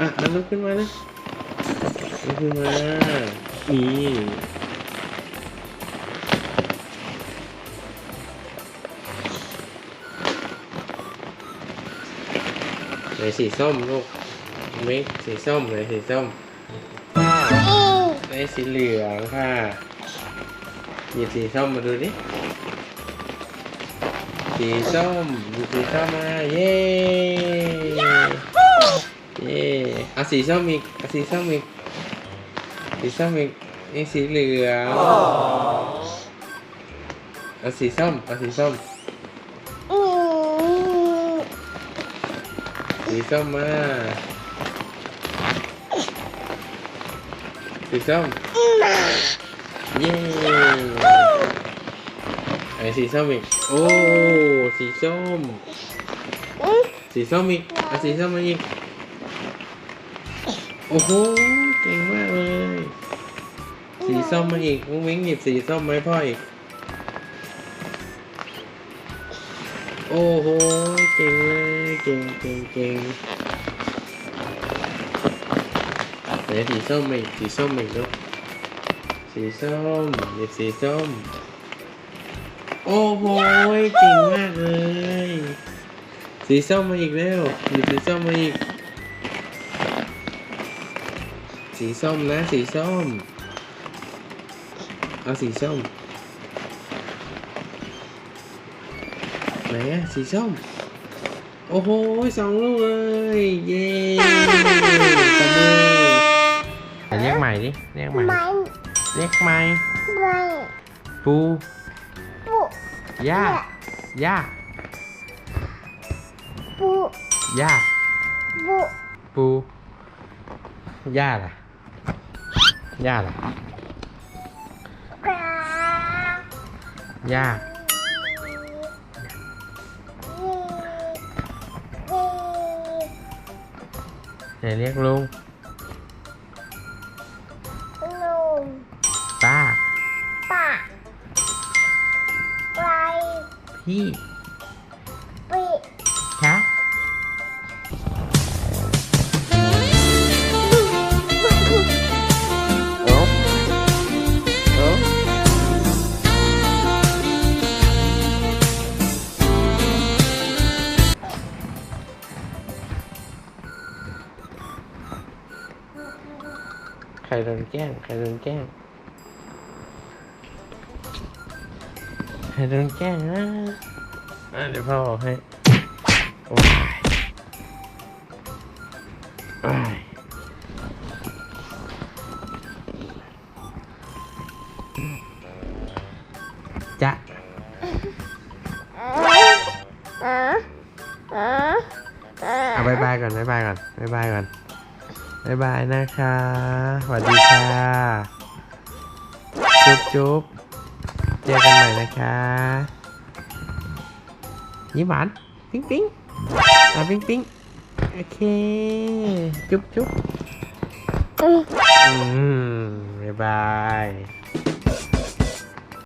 อะอันลุกขึ้นมานะลุกขึ้นมานี่ไหนสีส้มลูกมิกสีส้มไหนสีส้มไหนสีเหลืองค่ะหยิบสีส้มมาดูดิสีส้มหยิบสีส้มมาเย้ เย่อาสีส้มอีกอาสีส้มอีกสีส้มอีกนี่สีเหลืองอาสีส้มอาสีส้มสีส้มมาสีส้มเย้ไอสีส้มอีกโอ้สีส้มสีส้มอีกเอาสีส้มมาอีก โอ้โหเก่งมากเลย สีส้มมาอีกมุ้งมิ้งหยิบสีส้มมาให้พ่ออีก โอ้โห เก่งเลย เก่งเก่งเก่งไหนสีส้มมาอีกสีส้มมาอีกลูกสีส้มหยิบสีส้ม โอ้โหเก่งมากเลย สีส้มมาอีกแล้วหยิบสีส้มมาอีก สีส้มนะ สีส้ม เอาสีส้ม ไหนอะสีส้ม โอ้โหสองลูกเลย เย้ตบมือเรียกใหม่ดิ เรียกใหม่เรียกใหม่ปูย่าย่าย่าปูย่าล่ะ ย่าล่ะย่าไหนเรียกลุงป้าพี่คะ ใครโดนแกล้งใครโดนแกล้งใครโดนแกล้งนะอะเดี๋ยวพ่อบอกให้โอ้ยโอ้ยจะเอาบายบายก่อนบายบายก่อนบายบายก่อน บายบายนะคะสวัสดีค่ะ จุ๊บจุ๊บเจอกันใหม่นะคะ ยิ้มหวาน ปิ๊งปิ๊งอะปิ๊งปิ๊งโอเค จุ๊บจุ๊บอืมบ๊ายบาย